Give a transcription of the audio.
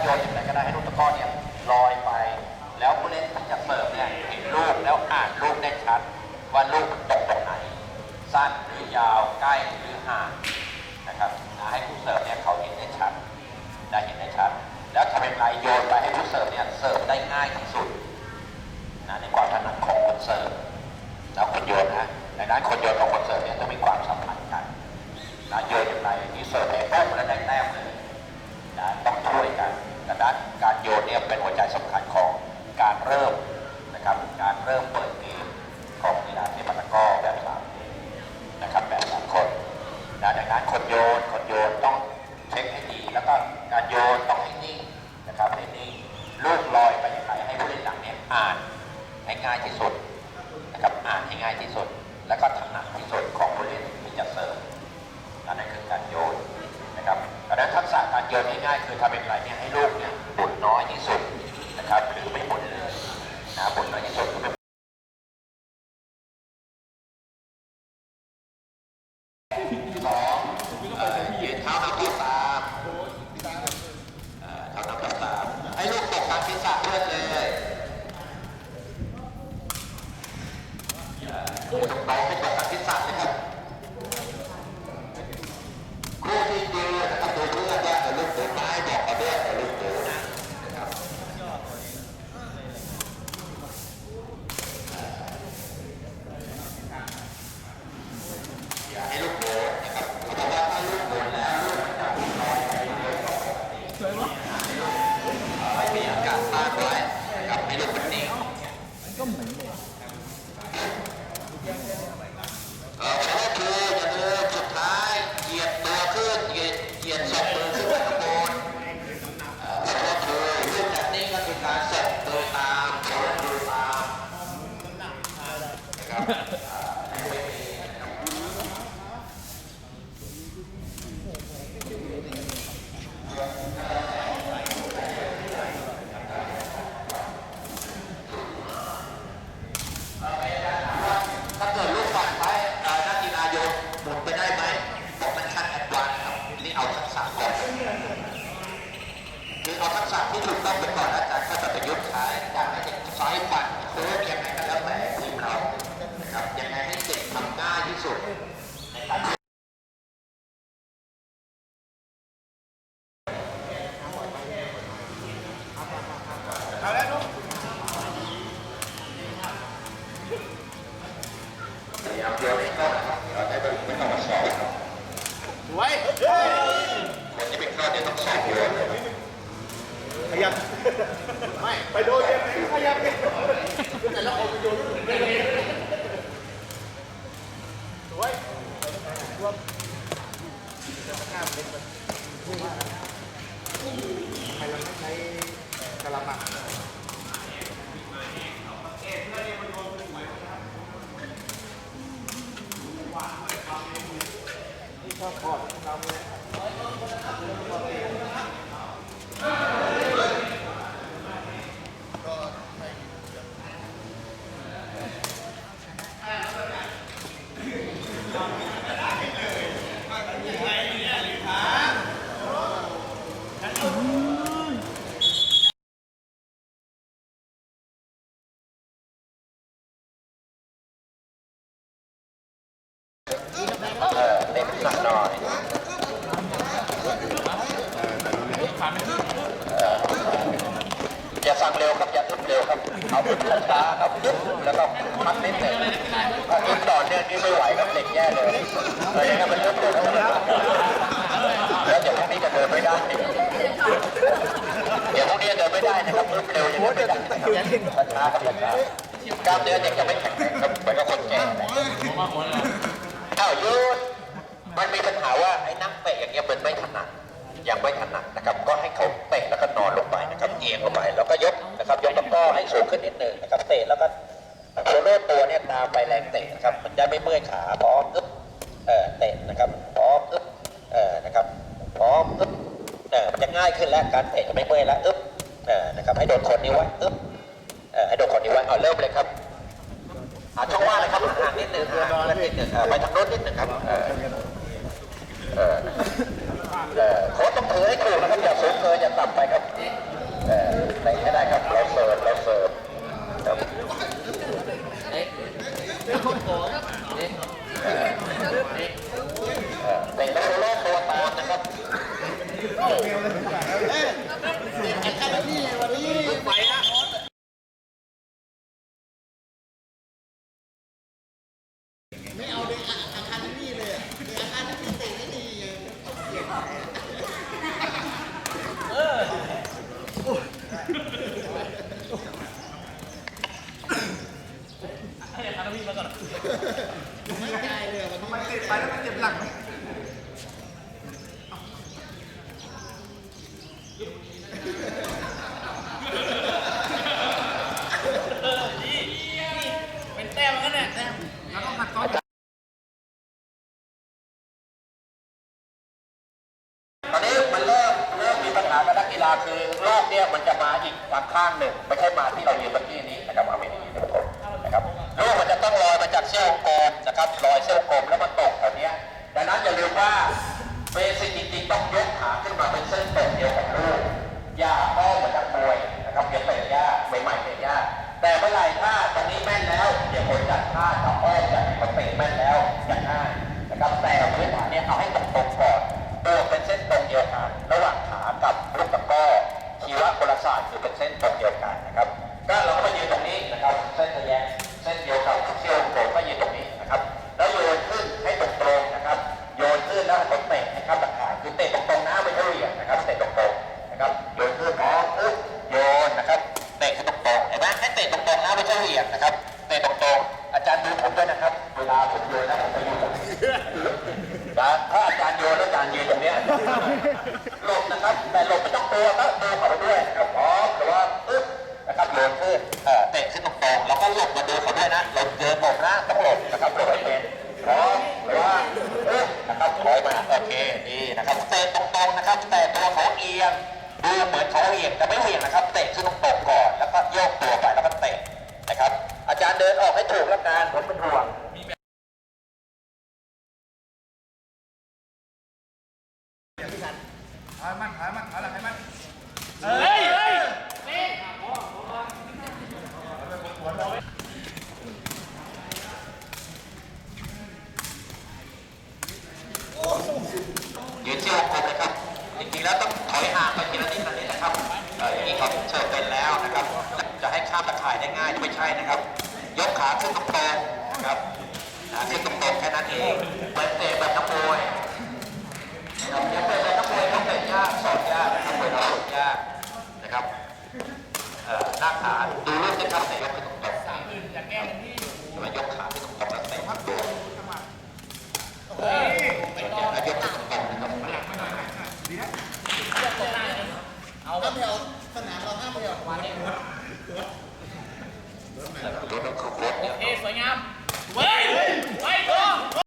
โยนอย่างไรก็ได้ให้ลูกตะก้อเนี่ยลอยไป แล้วผู้เล่นที่จะเสิร์ฟเนี่ยเห็นลูกแล้วอ่านลูกได้ชัด ว่าลูกตกตรงไหน สั้นหรือยาวใกล้หรือห่างนะครับให้ผู้เสิร์ฟเนี่ยเขาเห็นได้ชัดได้เห็นได้ชัด แล้วทำยังไงโยนไปให้ผู้เสิร์ฟเนี่ยเสิร์ฟได้ง่ายที่สุดนะในความถนัดของคนเสิร์ฟแล้วคนโยนนะดังนั้นคนโยนกับคนเสิร์ฟเนี่ยต้องมีความ นั้นทักษะการโยนง่ายๆคือทำเป็นไรเนี่ยให้ลูกเนี่ยหมุนน้อยที่สุด อากาศต้านไว้นะครับให้ลูกมันนิ่ง เอ่อก็คืออย่าลืมสุดท้ายเหยียดตัวขึ้นเหยียดเหยียดศพมือขึ้นไปข้างบนเอ่อก็คือรูปแบบนี้ก็คือการศพมือตามศพมือตามนะครับอ่าไม่มีนะครับถ้าเกิดลูกฝันไปเอ่อนักกีฬาโยนหมุนไปได้ไหมบอกมันขั้นแอดวานซ์ครับนี่เอาทักษะก่อนคือเอาทักษะที่ถูกต้องไปก่อนอาจารย์ก็จะประยุกต์ใช้อยากให้เด็กซ้ายฝันโค้ชยังไงก็แล้วแต่ทีมเรานะครับยังไงให้เด็กทำง่าที่สุดนการพยายามเดียวไม่เข้านะครับเราได้แบบไม่ต้องมาสอบ ครับไว้คนที่เป็นเข้าเองสอบเลยขยับไม่ไปโดนยังไงขยับเนี่ยแต่ละคนไปโดนสวยรวมใครเราไม่ใช้กระมังนี่ชอบพอด เราเลยเออเด็กหนักหน่อยเอออย่าสั่งเร็วครับอย่าอึ้มเร็วครับ เอาอึ้มช้าครับแล้วก็พักนิดหนึ่งถ้าอึ้มต่อเนื่องนี่ไม่ไหวครับเด็กแย่เลยเอออย่างนั้นมันอึ้มเร็วแล้วแล้วเดี๋ยวพรุ่งนี้จะเดินไม่ได้เดี๋ยวพรุ่งนี้จะเดินไม่ได้นะครับอึ้มเร็วยังเดินไม่ได้นะครับช้าครับช้ากล้ามเนื้อเด็กจะไม่แข็งครับเหมือนกับคนแก่อ้าวหยุดมันมีปัญหาว่าไอ้นักเตะอย่างเงี้ยมันไม่ถนัดยังไม่ถนัดนะครับ ก็ให้เขาเตะแล้วก็นอนลงไปนะครับเอียงลงไปแล้วก็ ให้สูงขึ้นนิดหนึ่งนะครับเตะแล้วก็โซโล่ตัวเนี่ยตามไปแรงเตะนะครับมันจะไม่เมื่อยขาพร้อมอึ๊บเออเตะนะครับพร้อมอึ๊บเออนะครับพร้อมอึ๊บเออมันจะง่ายขึ้นแล้วการเตะจะไม่เมื่อยแล้วอึ๊บเออนะครับให้โดนคนนิ้วไว้อึ๊บเออให้โดนคนนิ้วไว้เอาเริ่มเลยครับหาช่องว่างเลยครับห่างนิดหนึ่งห่างนิดหนึ่งไปทางโน้นนิดหนึ่งครับเออเออโค้ชต้องถือให้ถูกนะครับอย่าสูงเฟินอย่าต่ำไปครับ Oh, man, คือโลกเนี้ยมันจะมาอีกทางข้างหนึ่งไม่ใช่มาที่เรายืนเมื่อกี้นี้นะครับมาไม่ดีนะครับลูกมันจะต้องลอยมาจากเส้นกลมนะครับลอยเส้นกลมแล้วมันตกแถวเนี้ยดังนั้นอย่าลืมว่าเบสิกจริงๆต้องยกขาขึ้นมาเป็นเส้นตรงเดียวกับลูกอย่าอ้อมเหมือนนักมวย รงๆนะเหวี่ยงนะครับเตะตรงๆอาจารย์ดูผมด้วยนะครับ เวลาผมโยนนะผมจะอยู่ตรงนี้นะถ้าอาจารย์โยนแล้วอาจารย์ยืนตรงเนี้ยหลบนะครับ แต่หลบไม่ต้องตัวก็ดูเขาไปด้วยนะครับพร้อมหรือว่าอึ๊บนะครับโยนขึ้นเอ่อเตะขึ้นตรงๆแล้วก็หลบมาดูเขาด้วยนะหลบเจอหลบนะต้องหลบนะครับหลบให้เป็นพร้อมหรือว่าอึ๊บนะครับถอยมาโอเคดีนะครับเตะตรงๆนะครับ แต่ตัวเขาเอียงดูเหมือนเขาเอียงแต่ไม่เอียงนะครับเตะขึ้น นออกให้ถูกแล้วกันผมเป็นห่วงเฮ้ยเฮ้ยยืนเชี่ยวคมเลยครับ จริงๆแล้วต้องถอยห่างไปทีละนิดละนิดนะครับอย่างนี้เขาเชิญเป็นแล้วนะครับ จะให้ข้ามตะข่ายได้ง่ายไม่ใช่นะครับ ขาขึ้นตรงๆนะครับขาขึ้นตรงๆแค่นั้นเองเหมือนเตะแบบนักมวยนะครับอย่าเตะแบบนักมวยต้องเตะยากสอนยากนะครับเวลาสอนยากนะครับหน้าขาดูรูปนะครับแต่ยกขึ้น